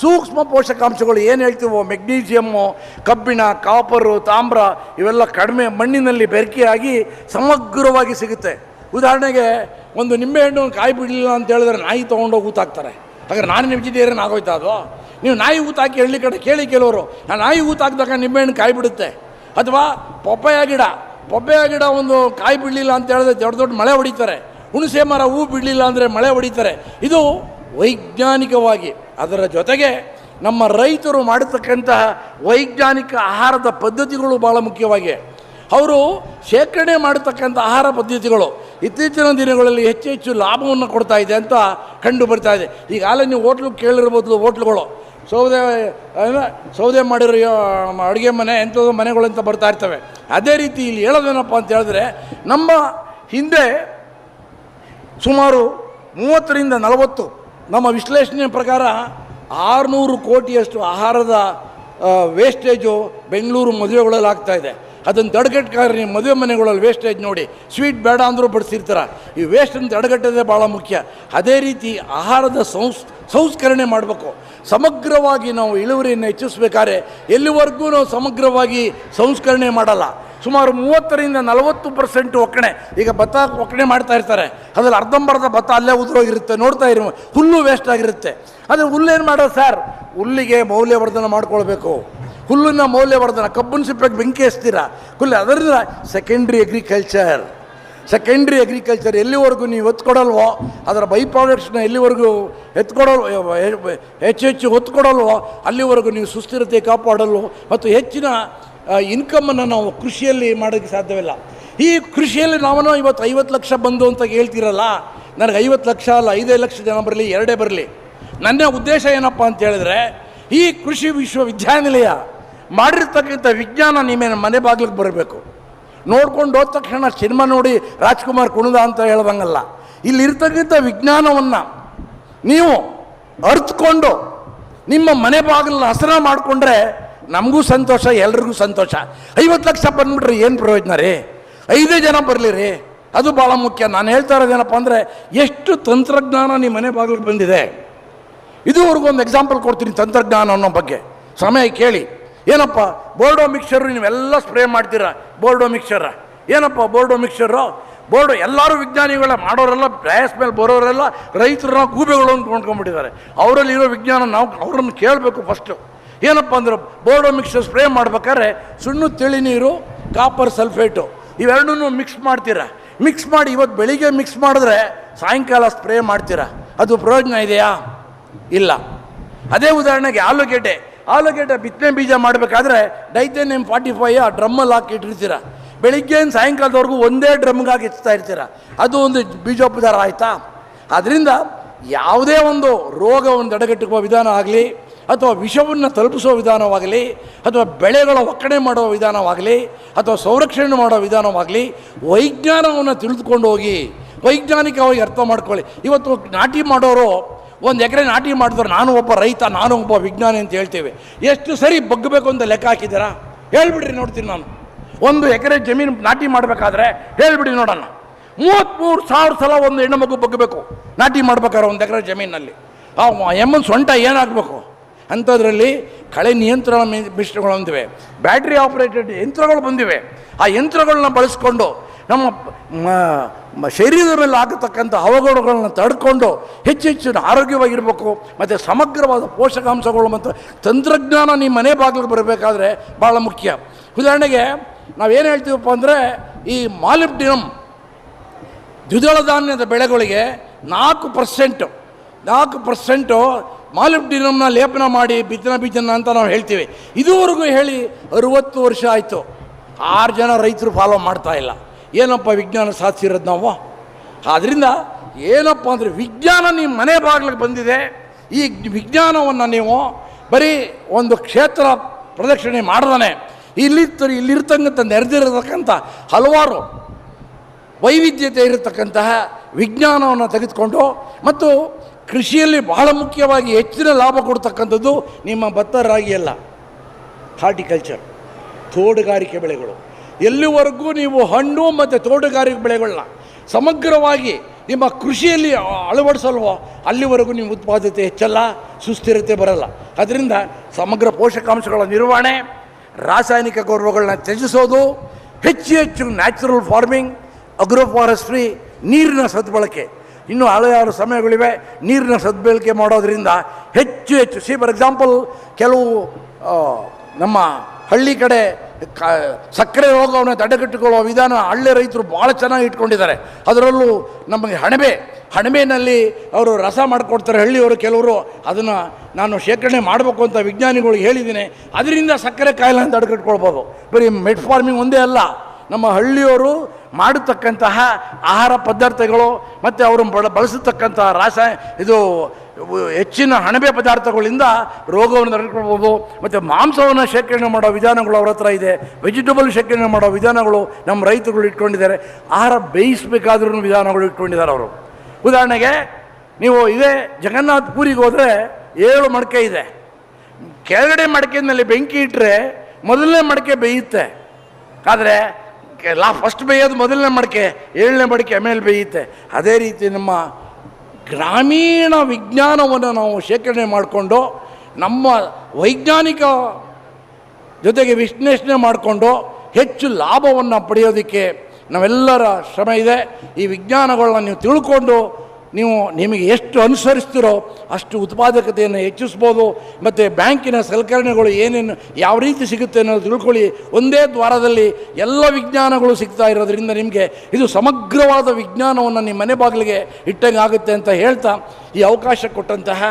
ಸೂಕ್ಷ್ಮ ಪೋಷಕಾಂಶಗಳು ಏನು ಹೇಳ್ತೀವೋ ಮೆಗ್ನೀಷಿಯಮ್ಮು ಕಬ್ಬಿಣ ಕಾಪರು ತಾಮ್ರ ಇವೆಲ್ಲ ಕಡಿಮೆ ಮಣ್ಣಿನಲ್ಲಿ ಬೆರಕೆಯಾಗಿ ಸಮಗ್ರವಾಗಿ ಸಿಗುತ್ತೆ. ಉದಾಹರಣೆಗೆ ಒಂದು ನಿಂಬೆಹಣ್ಣು ಕಾಯಿ ಬಿಡಲಿಲ್ಲ ಅಂತ ಹೇಳಿದ್ರೆ ನಾಯಿ ತೊಗೊಂಡೋಗಿ ಊತಾಕ್ತಾರೆ ಹಾಗಾದ್ರೆ ನಾನು ವೆಜಿಟೇರಿಯನ್ ಆಗೋಯ್ತಾ ಅದು? ನೀವು ನಾಯಿ ಊತಾಕಿ ಹಳ್ಳಿ ಕಡೆ ಕೇಳಿ ಕೆಲವರು ನಾನು ನಾಯಿ ಊತಾಕಿದಾಗ ನಿಂಬೆಹಣ್ಣು ಕಾಯಿ ಬಿಡುತ್ತೆ. ಅಥವಾ ಪಪ್ಪಾಯ ಗಿಡ ಪಪ್ಪಾಯ ಗಿಡ ಒಂದು ಕಾಯಿ ಬಿಡಲಿಲ್ಲ ಅಂತ ಹೇಳಿದ್ರೆ ದೊಡ್ಡ ದೊಡ್ಡ ಮಳೆ ಹೊಡಿತಾರೆ. ಹುಣಸೆ ಮರ ಹೂ ಬಿಡಲಿಲ್ಲ ಅಂದರೆ ಮಳೆ ಹೊಡಿತಾರೆ. ಇದು ವೈಜ್ಞಾನಿಕವಾಗಿ ಅದರ ಜೊತೆಗೆ ನಮ್ಮ ರೈತರು ಮಾಡತಕ್ಕಂತಹ ವೈಜ್ಞಾನಿಕ ಆಹಾರದ ಪದ್ಧತಿಗಳು ಭಾಳ ಮುಖ್ಯವಾಗಿ. ಅವರು ಶೇಖರಣೆ ಮಾಡತಕ್ಕಂಥ ಆಹಾರ ಪದ್ಧತಿಗಳು ಇತ್ತೀಚಿನ ದಿನಗಳಲ್ಲಿ ಹೆಚ್ಚು ಹೆಚ್ಚು ಲಾಭವನ್ನು ಕೊಡ್ತಾ ಇದೆ ಅಂತ ಕಂಡು ಬರ್ತಾ ಇದೆ. ಈಗಾಗಲೇ ನೀವು ಹೋಟ್ಲು ಕೇಳಿರ್ಬೋದು ಹೋಟ್ಲುಗಳು. ಸೌದೆ ಸೌದೆ ಮಾಡಿರೋ ಅಡುಗೆ ಮನೆ, ಎಂಥದ್ದು ಮನೆಗಳು ಅಂತ ಬರ್ತಾ ಇರ್ತವೆ. ಅದೇ ರೀತಿ ಇಲ್ಲಿ ಹೇಳೋದೇನಪ್ಪ ಅಂತ ಹೇಳಿದ್ರೆ, ನಮ್ಮ ಹಿಂದೆ ಸುಮಾರು ಮೂವತ್ತರಿಂದ ನಲವತ್ತು ನಮ್ಮ ವಿಶ್ಲೇಷಣೆ ಪ್ರಕಾರ ಆರುನೂರು ಕೋಟಿಯಷ್ಟು ಆಹಾರದ ವೇಸ್ಟೇಜು ಬೆಂಗಳೂರು ಮದುವೆಗಳಲ್ಲಿ ಇದೆ. ಅದನ್ನು ತಡೆಗಟ್ಟಾರೆ ನೀವು ಮದುವೆ ಮನೆಗಳಲ್ಲಿ ವೇಸ್ಟೇಜ್ ನೋಡಿ ಸ್ವೀಟ್ ಬೇಡ ಅಂದರೂ ಬಡಿಸಿರ್ತಾರೆ. ಈ ವೇಸ್ಟನ್ನು ತಡೆಗಟ್ಟೋದೇ ಭಾಳ ಮುಖ್ಯ. ಅದೇ ರೀತಿ ಆಹಾರದ ಸಂಸ್, ಸಂಸ್ಕರಣೆ ಮಾಡಬೇಕು. ಸಮಗ್ರವಾಗಿ ನಾವು ಇಳುವರಿಯನ್ನು ಹೆಚ್ಚಿಸ್ಬೇಕಾದ್ರೆ ಎಲ್ಲಿವರೆಗೂ ನಾವು ಸಮಗ್ರವಾಗಿ ಸಂಸ್ಕರಣೆ ಮಾಡಲ್ಲ. ಸುಮಾರು ಮೂವತ್ತರಿಂದ ನಲವತ್ತು ಪರ್ಸೆಂಟ್ ಒಕ್ಕಣೆ. ಈಗ ಭತ್ತ ಒಕ್ಕಣೆ ಮಾಡ್ತಾ ಇರ್ತಾರೆ. ಅದರಲ್ಲಿ ಅರ್ಧಂಬರ್ಧ ಭತ್ತ ಅಲ್ಲೇ ಉದುರೋಗಿರುತ್ತೆ. ನೋಡ್ತಾ ಇರೋ, ಹುಲ್ಲು ವೇಸ್ಟ್ ಆಗಿರುತ್ತೆ. ಆದರೆ ಹುಲ್ಲೇನು ಮಾಡೋದು ಸರ್ ಹುಲ್ಲಿಗೆ ಮೌಲ್ಯವರ್ಧನೆ ಮಾಡ್ಕೊಳ್ಬೇಕು. ಹುಲ್ಲನ್ನ ಮೌಲ್ಯವರ್ಧನ, ಕಬ್ಬನ್ ಸಿಪ್ಪೆಗೆ ಬೆಂಕಿ ಹಚ್ತೀರಾ? ಹುಲ್ಲು ಅದರಿಂದ ಸೆಕೆಂಡ್ರಿ ಅಗ್ರಿಕಲ್ಚರ್ ಸೆಕೆಂಡ್ರಿ ಅಗ್ರಿಕಲ್ಚರ್ ಎಲ್ಲಿವರೆಗೂ ನೀವು ಎತ್ಕೊಡಲ್ವೋ, ಅದರ ಬೈ ಪ್ರಾಡಕ್ಟ್ಸ್ನ ಎಲ್ಲಿವರೆಗೂ ಎತ್ಕೊಡಲ್ ಹೆಚ್ಚು ಹೆಚ್ಚು ಒತ್ಕೊಡಲ್ವೋ ಅಲ್ಲಿವರೆಗೂ ನೀವು ಸುಸ್ಥಿರತೆ ಕಾಪಾಡಲು ಮತ್ತು ಹೆಚ್ಚಿನ ಇನ್ಕಮನ್ನು ನಾವು ಕೃಷಿಯಲ್ಲಿ ಮಾಡೋಕ್ಕೆ ಸಾಧ್ಯವಿಲ್ಲ. ಈ ಕೃಷಿಯಲ್ಲಿ ನಾವು ಇವತ್ತು ಐವತ್ತು ಲಕ್ಷ ಬಂದು ಅಂತ ಹೇಳ್ತೀರಲ್ಲ, ನನಗೆ ಐವತ್ತು ಲಕ್ಷ ಅಲ್ಲ, ಐದೇ ಲಕ್ಷ ಜನ ಬರಲಿ, ಎರಡೇ ಬರಲಿ. ನನ್ನ ಉದ್ದೇಶ ಏನಪ್ಪ ಅಂತ ಹೇಳಿದ್ರೆ, ಈ ಕೃಷಿ ವಿಶ್ವವಿದ್ಯಾನಿಲಯ ಮಾಡಿರ್ತಕ್ಕಂಥ ವಿಜ್ಞಾನ ನಿಮ್ಮ ಮನೆ ಬಾಗಿಲಿಗೆ ಬರಬೇಕು. ನೋಡ್ಕೊಂಡು ಹೋದ ತಕ್ಷಣ ಸಿನಿಮಾ ನೋಡಿ ರಾಜ್ಕುಮಾರ್ ಕುಣಿದ ಅಂತ ಹೇಳ್ದಂಗಲ್ಲ. ಇಲ್ಲಿರ್ತಕ್ಕಂಥ ವಿಜ್ಞಾನವನ್ನು ನೀವು ಅರ್ಥಕೊಂಡು ನಿಮ್ಮ ಮನೆ ಬಾಗಿಲನ್ನ ಹಸನ ಮಾಡಿಕೊಂಡ್ರೆ ನಮಗೂ ಸಂತೋಷ, ಎಲ್ರಿಗೂ ಸಂತೋಷ. ಐವತ್ತು ಲಕ್ಷ ಬಂದ್ಬಿಟ್ರೆ ಏನು ಪ್ರಯೋಜನ ರೀ? ಐದೇ ಜನ ಬರಲಿ ರೀ? ಅದು ಭಾಳ ಮುಖ್ಯ. ನಾನು ಹೇಳ್ತಾ ಇರೋದೇನಪ್ಪ ಅಂದರೆ ಎಷ್ಟು ತಂತ್ರಜ್ಞಾನ ನಿಮ್ಮ ಮನೆ ಬಾಗಿಲಿಗೆ ಬಂದಿದೆ. ಇದುವರೆಗೂ ಒಂದು ಎಕ್ಸಾಂಪಲ್ ಕೊಡ್ತೀನಿ ತಂತ್ರಜ್ಞಾನ ಅನ್ನೋ ಬಗ್ಗೆ. ಸಮಯ ಕೇಳಿ. ಏನಪ್ಪ, ಬೋರ್ಡೋ ಮಿಕ್ಸರು ನೀವೆಲ್ಲ ಸ್ಪ್ರೇ ಮಾಡ್ತೀರಾ? ಬೋರ್ಡೋ ಮಿಕ್ಸರ? ಏನಪ್ಪ ಬೋರ್ಡೋ ಮಿಕ್ಸರು? ಬೋರ್ಡು ಎಲ್ಲರೂ ವಿಜ್ಞಾನಿಗಳ ಮಾಡೋರೆಲ್ಲ ಪ್ರಯಾಸ ಮೇಲೆ ಬರೋರೆಲ್ಲ ರೈತರನ್ನ ಗೂಬೆಗಳು ಅಂತ ಕೊಂಡ್ಕೊಂಡ್ಬಿಟ್ಟಿದ್ದಾರೆ. ಅವರಲ್ಲಿರೋ ವಿಜ್ಞಾನ ನಾವು ಅವ್ರನ್ನ ಕೇಳಬೇಕು ಫಸ್ಟು ಏನಪ್ಪ ಅಂದ್ರೆ ಬೋರ್ಡೋ ಮಿಕ್ಸರ್ ಸ್ಪ್ರೇ ಮಾಡ್ಬೇಕಾದ್ರೆ ಸುಣ್ಣು, ತಿಳಿ ನೀರು ಕಾಪರ್ ಸಲ್ಫೇಟು ಇವೆರಡೂ ಮಿಕ್ಸ್ ಮಾಡ್ತೀರಾ? ಮಿಕ್ಸ್ ಮಾಡಿ ಇವತ್ತು ಬೆಳಿಗ್ಗೆ ಮಿಕ್ಸ್ ಮಾಡಿದ್ರೆ ಸಾಯಂಕಾಲ ಸ್ಪ್ರೇ ಮಾಡ್ತೀರಾ? ಅದು ಪ್ರಯೋಜನ ಇದೆಯಾ? ಇಲ್ಲ. ಅದೇ ಉದಾಹರಣೆಗೆ ಆಲೂಗೆಡ್ಡೆ. ಆಲೂಗೆಡ್ಡೆ ಬಿತ್ತನೆ ಬೀಜ ಮಾಡಬೇಕಾದ್ರೆ ಡೈಥೇನಿಯಂ ಫಾರ್ಟಿ ಫೈ ಆ ಡ್ರಮ್ಮಲ್ಲಿ ಹಾಕಿ ಇಟ್ಟಿರ್ತೀರ. ಬೆಳಿಗ್ಗೆಯಿಂದ ಸಾಯಂಕಾಲದವರೆಗೂ ಒಂದೇ ಡ್ರಮ್ಗಾಗಿ ಹೆಚ್ಚುತ್ತಾ ಇರ್ತೀರ. ಅದು ಒಂದು ಬೀಜೋಪಚಾರ ಆಯಿತಾ? ಅದರಿಂದ ಯಾವುದೇ ಒಂದು ರೋಗವನ್ನು ತಡೆಗಟ್ಟುವ ವಿಧಾನ ಆಗಲಿ, ಅಥವಾ ವಿಷವನ್ನು ತಲುಪಿಸೋ ವಿಧಾನವಾಗಲಿ, ಅಥವಾ ಬೆಳೆಗಳ ಒಕ್ಕಣೆ ಮಾಡೋ ವಿಧಾನವಾಗಲಿ, ಅಥವಾ ಸಂರಕ್ಷಣೆ ಮಾಡೋ ವಿಧಾನವಾಗಲಿ, ವೈಜ್ಞಾನವನ್ನು ತಿಳಿದುಕೊಂಡು ಹೋಗಿ, ವೈಜ್ಞಾನಿಕವಾಗಿ ಅರ್ಥ ಮಾಡ್ಕೊಳ್ಳಿ. ಇವತ್ತು ನಾಟಿ ಮಾಡೋರು ಒಂದು ಎಕರೆ ನಾಟಿ ಮಾಡಿದ್ರು ನಾನು ಒಬ್ಬ ರೈತ, ನಾನು ಒಬ್ಬ ವಿಜ್ಞಾನಿ ಅಂತ ಹೇಳ್ತೇವೆ. ಎಷ್ಟು ಸರಿ ಬಗ್ಗಬೇಕು ಅಂತ ಲೆಕ್ಕ ಹಾಕಿದ್ದೀರಾ? ಹೇಳ್ಬಿಡ್ರಿ, ನೋಡ್ತೀನಿ ನಾನು. ಒಂದು ಎಕರೆ ಜಮೀನು ನಾಟಿ ಮಾಡಬೇಕಾದ್ರೆ ಹೇಳ್ಬಿಡಿ ನೋಡೋಣ. ಮೂವತ್ತ್ಮೂರು ಸಾವಿರ ಸಲ ಒಂದು ಹೆಣ್ಣು ಮಗು ಬಗ್ಗಬೇಕು, ನಾಟಿ ಮಾಡ್ಬೇಕಾದ್ರೆ ಒಂದು ಎಕರೆ ಜಮೀನಲ್ಲಿ. ಆ ಎಮ್ಮನ ಸೊಂಟ ಏನಾಗಬೇಕು? ಅಂಥದ್ರಲ್ಲಿ ಕಳೆ ನಿಯಂತ್ರಣ ಮಿಶ್ರಗಳು ಬಂದಿವೆ. ಬ್ಯಾಟ್ರಿ ಆಪರೇಟೆಡ್ ಯಂತ್ರಗಳು ಬಂದಿವೆ. ಆ ಯಂತ್ರಗಳನ್ನ ಬಳಸ್ಕೊಂಡು ನಮ್ಮ ಶರೀರದ ಮೇಲೆ ಆಗತಕ್ಕಂಥ ಅವಘಡಗಳನ್ನ ತಡ್ಕೊಂಡು ಹೆಚ್ಚು ಹೆಚ್ಚು ಆರೋಗ್ಯವಾಗಿರಬೇಕು, ಮತ್ತು ಸಮಗ್ರವಾದ ಪೋಷಕಾಂಶಗಳು ಮತ್ತು ತಂತ್ರಜ್ಞಾನ ನಿಮ್ಮ ಮನೆ ಬಾಗಿಲಿಗೆ ಬರಬೇಕಾದ್ರೆ ಭಾಳ ಮುಖ್ಯ. ಉದಾಹರಣೆಗೆ ನಾವೇನು ಹೇಳ್ತೀವಪ್ಪ ಅಂದರೆ ಈ ಮಾಲಿಪ್ಡಿನಮ್ ದ್ವಿದಳ ಧಾನ್ಯದ ಬೆಳೆಗಳಿಗೆ ನಾಲ್ಕು ಪರ್ಸೆಂಟು ನಾಲ್ಕು ಪರ್ಸೆಂಟು ಮಾಲಿಪ್ಡಿನಮ್ನ ಲೇಪನ ಮಾಡಿ ಬಿತ್ತನ ಬೀಜನ ಅಂತ ನಾವು ಹೇಳ್ತೀವಿ. ಇದುವರೆಗೂ ಹೇಳಿ ಅರುವತ್ತು ವರ್ಷ ಆಯಿತು. ಆರು ಜನ ರೈತರು ಫಾಲೋ ಮಾಡ್ತಾ ಇಲ್ಲ. ಏನಪ್ಪ ವಿಜ್ಞಾನ ಸಾಧಿಸಿರೋದು ನಾವು? ಆದ್ದರಿಂದ ಏನಪ್ಪ ಅಂದರೆ ವಿಜ್ಞಾನ ನಿಮ್ಮ ಮನೆ ಬಾಗಿಲಿಗೆ ಬಂದಿದೆ. ಈ ವಿಜ್ಞಾನವನ್ನು ನೀವು ಬರೀ ಒಂದು ಕ್ಷೇತ್ರ ಪ್ರದಕ್ಷಿಣೆ ಮಾಡ್ದಾನೆ. ಇಲ್ಲಿ ಇಲ್ಲಿರ್ತಕ್ಕಂಥ ನೆರೆದಿರತಕ್ಕಂಥ ಹಲವಾರು ವೈವಿಧ್ಯತೆ ಇರತಕ್ಕಂತಹ ವಿಜ್ಞಾನವನ್ನು ತೆಗೆದುಕೊಂಡು ಮತ್ತು ಕೃಷಿಯಲ್ಲಿ ಬಹಳ ಮುಖ್ಯವಾಗಿ ಹೆಚ್ಚಿನ ಲಾಭ ಕೊಡ್ತಕ್ಕಂಥದ್ದು ನಿಮ್ಮ ಭತ್ತ ಅಲ್ಲ, ಹಾರ್ಟಿಕಲ್ಚರ್, ತೋಟಗಾರಿಕೆ ಬೆಳೆಗಳು. ಎಲ್ಲಿವರೆಗೂ ನೀವು ಹಣ್ಣು ಮತ್ತು ತೋಟಗಾರಿಕೆ ಬೆಳೆಗಳನ್ನ ಸಮಗ್ರವಾಗಿ ನಿಮ್ಮ ಕೃಷಿಯಲ್ಲಿ ಅಳವಡಿಸಲ್ವೋ, ಅಲ್ಲಿವರೆಗೂ ನಿಮ್ಮ ಉತ್ಪಾದತೆ ಹೆಚ್ಚಲ್ಲ, ಸುಸ್ಥಿರತೆ ಬರಲ್ಲ. ಅದರಿಂದ ಸಮಗ್ರ ಪೋಷಕಾಂಶಗಳ ನಿರ್ವಹಣೆ, ರಾಸಾಯನಿಕ ಗೌರವಗಳನ್ನ ತ್ಯಜಿಸೋದು, ಹೆಚ್ಚು ಹೆಚ್ಚು ನ್ಯಾಚುರಲ್ ಫಾರ್ಮಿಂಗ್ ಅಗ್ರೋ ಫಾರೆಸ್ಟ್ರಿ ನೀರಿನ ಸದ್ಬಳಕೆ. ಇನ್ನೂ ಹಲವಾರು ಸಮಯಗಳಿವೆ, ನೀರಿನ ಸದ್ಬಳಕೆ ಮಾಡೋದರಿಂದ ಹೆಚ್ಚು ಹೆಚ್ಚು ಸಿ ಫಾರ್ ಎಕ್ಸಾಂಪಲ್ ಕೆಲವು ನಮ್ಮ ಹಳ್ಳಿ ಕಡೆ ಸಕ್ಕರೆ ರೋಗವನ್ನು ತಡೆಗಟ್ಟಿಕೊಳ್ಳುವ ವಿಧಾನ ಹಳ್ಳಿ ರೈತರು ಭಾಳ ಚೆನ್ನಾಗಿ ಇಟ್ಕೊಂಡಿದ್ದಾರೆ. ಅದರಲ್ಲೂ ನಮಗೆ ಹಣಬೆ, ಹಣಬೆನಲ್ಲಿ ಅವರು ರಸ ಮಾಡಿಕೊಡ್ತಾರೆ ಹಳ್ಳಿಯವರು ಕೆಲವರು. ಅದನ್ನು ನಾನು ಶೇಖರಣೆ ಮಾಡಬೇಕು ಅಂತ ವಿಜ್ಞಾನಿಗಳಿಗೆ ಹೇಳಿದ್ದೀನಿ. ಅದರಿಂದ ಸಕ್ಕರೆ ಕಾಯಿಲೆಯನ್ನು ತಡೆಗಟ್ಕೊಳ್ಬೋದು ಬರೀ ಮೆಡ್ ಫಾರ್ಮಿಂಗ್ ಒಂದೇ ಅಲ್ಲ. ನಮ್ಮ ಹಳ್ಳಿಯವರು ಮಾಡತಕ್ಕಂತಹ ಆಹಾರ ಪದಾರ್ಥಗಳು ಮತ್ತು ಅವರು ಬಳ, ಬಳಸತಕ್ಕಂತಹ ರಾಸಾಯ, ಇದು ಹೆಚ್ಚಿನ ಹಣಬೆ ಪದಾರ್ಥಗಳಿಂದ ರೋಗವನ್ನು ತಡೆದುಕೊಳ್ಬೋದು ಮತ್ತು ಮಾಂಸವನ್ನು ಶೇಖರಣೆ ಮಾಡೋ ವಿಧಾನಗಳು ಅವ್ರ ಹತ್ರ ಇದೆ. ವೆಜಿಟೇಬಲ್ ಶೇಖರಣೆ ಮಾಡೋ ವಿಧಾನಗಳು ನಮ್ಮ ರೈತರುಗಳು ಇಟ್ಕೊಂಡಿದ್ದಾರೆ. ಆಹಾರ ಬೇಯಿಸಬೇಕಾದ್ರೂ ವಿಧಾನಗಳು ಇಟ್ಕೊಂಡಿದ್ದಾರೆ ಅವರು. ಉದಾಹರಣೆಗೆ, ನೀವು ಇದೇ ಜಗನ್ನಾಥ್ ಪುರಿಗೆ ಹೋದರೆ ಏಳು ಮಡಕೆ ಇದೆ. ಕೆಳಗಡೆ ಮಡಕೆ ಬೆಂಕಿ ಇಟ್ಟರೆ ಮೊದಲನೇ ಮಡಕೆ ಬೇಯುತ್ತೆ. ಆದರೆ ಲಾ ಫಸ್ಟ್ ಬೇಯೋದು ಮೊದಲನೇ ಮಡಕೆ, ಏಳನೇ ಮಡಕೆ ಆಮೇಲೆ ಬೇಯುತ್ತೆ. ಅದೇ ರೀತಿ ನಮ್ಮ ಗ್ರಾಮೀಣ ವಿಜ್ಞಾನವನ್ನು ನಾವು ಶೇಖರಣೆ ಮಾಡಿಕೊಂಡು ನಮ್ಮ ವೈಜ್ಞಾನಿಕ ಜೊತೆಗೆ ವಿಶ್ಲೇಷಣೆ ಮಾಡಿಕೊಂಡು ಹೆಚ್ಚು ಲಾಭವನ್ನು ಪಡೆಯೋದಕ್ಕೆ ನಾವೆಲ್ಲರ ಶ್ರಮ ಇದೆ. ಈ ವಿಜ್ಞಾನಗಳನ್ನ ನೀವು ತಿಳ್ಕೊಂಡು ನೀವು ನಿಮಗೆ ಎಷ್ಟು ಅನುಸರಿಸ್ತೀರೋ ಅಷ್ಟು ಉತ್ಪಾದಕತೆಯನ್ನು ಹೆಚ್ಚಿಸ್ಬೋದು, ಮತ್ತು ಬ್ಯಾಂಕಿನ ಸಲಕರಣೆಗಳು ಏನೇನು, ಯಾವ ರೀತಿ ಸಿಗುತ್ತೆ ಅನ್ನೋದು ತಿಳ್ಕೊಳ್ಳಿ. ಒಂದೇ ದ್ವಾರದಲ್ಲಿ ಎಲ್ಲ ವಿಜ್ಞಾನಗಳು ಸಿಗ್ತಾ ಇರೋದರಿಂದ ನಿಮಗೆ ಇದು ಸಮಗ್ರವಾದ ವಿಜ್ಞಾನವನ್ನು ನಿಮ್ಮ ಮನೆ ಬಾಗಿಲಿಗೆ ಇಟ್ಟಂಗೆ ಆಗುತ್ತೆ ಅಂತ ಹೇಳ್ತಾ ಈ ಅವಕಾಶ ಕೊಟ್ಟಂತಹ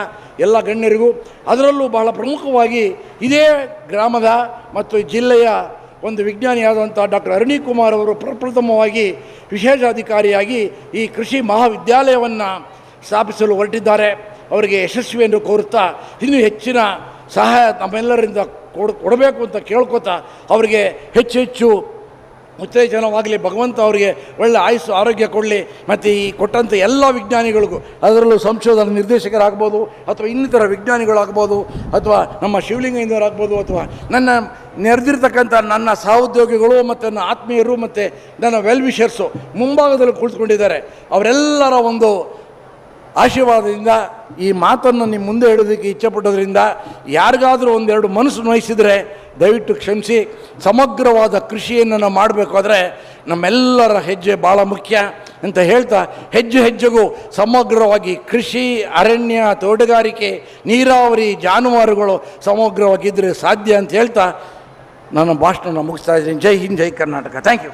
ಎಲ್ಲ ಗಣ್ಯರಿಗೂ, ಅದರಲ್ಲೂ ಬಹಳ ಪ್ರಮುಖವಾಗಿ ಇದೇ ಗ್ರಾಮದ ಮತ್ತು ಜಿಲ್ಲೆಯ ಒಂದು ವಿಜ್ಞಾನಿಯಾದಂಥ ಡಾಕ್ಟರ್ ಅರುಣಿ ಕುಮಾರ್ ಅವರು ಪ್ರಪ್ರಥಮವಾಗಿ ವಿಶೇಷಾಧಿಕಾರಿಯಾಗಿ ಈ ಕೃಷಿ ಮಹಾವಿದ್ಯಾಲಯವನ್ನು ಸ್ಥಾಪಿಸಲು ಹೊರಟಿದ್ದಾರೆ. ಅವರಿಗೆ ಯಶಸ್ವಿಯನ್ನು ಕೋರುತ್ತಾ ಇನ್ನೂ ಹೆಚ್ಚಿನ ಸಹಾಯ ನಮ್ಮೆಲ್ಲರಿಂದ ಕೊಡ, ಕೊಡಬೇಕು ಅಂತ ಕೇಳ್ಕೊತಾ ಅವರಿಗೆ ಹೆಚ್ಚು ಹೆಚ್ಚು ಉತ್ತೇಜನವಾಗಲಿ ಭಗವಂತ ಅವರಿಗೆ ಒಳ್ಳೆ ಆಯುಸ್ಸು, ಆರೋಗ್ಯ ಕೊಡಲಿ. ಮತ್ತು ಈ ಕೊಟ್ಟಂಥ ಎಲ್ಲ ವಿಜ್ಞಾನಿಗಳಿಗೂ, ಅದರಲ್ಲೂ ಸಂಶೋಧನಾ ನಿರ್ದೇಶಕರಾಗ್ಬೋದು, ಅಥವಾ ಇನ್ನಿತರ ವಿಜ್ಞಾನಿಗಳಾಗ್ಬೋದು, ಅಥವಾ ನಮ್ಮ ಶಿವಲಿಂಗಯ್ಯನವರಾಗ್ಬೋದು, ಅಥವಾ ನನ್ನ ನೆರೆದಿರ್ತಕ್ಕಂಥ ನನ್ನ ಸಹೋದ್ಯೋಗಿಗಳು ಮತ್ತು ನನ್ನ ಆತ್ಮೀಯರು ಮತ್ತು ನನ್ನ ವೆಲ್ವಿಷರ್ಸು ಮುಂಭಾಗದಲ್ಲಿ ಕುಳಿತುಕೊಂಡಿದ್ದಾರೆ. ಅವರೆಲ್ಲರ ಒಂದು ಆಶೀರ್ವಾದದಿಂದ ಈ ಮಾತನ್ನು ನಿಮ್ಮ ಮುಂದೆ ಹೇಳೋದಕ್ಕೆ ಇಚ್ಛೆಪಟ್ಟೋದ್ರಿಂದ ಯಾರಿಗಾದರೂ ಒಂದೆರಡು ಮನಸ್ಸು ನೋಯಿಸಿದರೆ ದಯವಿಟ್ಟು ಕ್ಷಮಿಸಿ. ಸಮಗ್ರವಾದ ಕೃಷಿಯನ್ನು ನಾವು ಮಾಡಬೇಕಾದ್ರೆ ನಮ್ಮೆಲ್ಲರ ಹೆಜ್ಜೆ ಭಾಳ ಮುಖ್ಯ ಅಂತ ಹೇಳ್ತಾ, ಹೆಜ್ಜೆ ಹೆಜ್ಜೆಗೂ ಸಮಗ್ರವಾಗಿ ಕೃಷಿ, ಅರಣ್ಯ, ತೋಟಗಾರಿಕೆ, ನೀರಾವರಿ, ಜಾನುವಾರುಗಳು ಸಮಗ್ರವಾಗಿದ್ದರೆ ಸಾಧ್ಯ ಅಂತ ಹೇಳ್ತಾ, ನನ್ನ ಭಾಷಣ ಮುಗಿಸ್ತಾ ಇದ್ದೀನಿ. ಜೈ ಹಿಂದ್, ಜೈ ಕರ್ನಾಟಕ. Thank you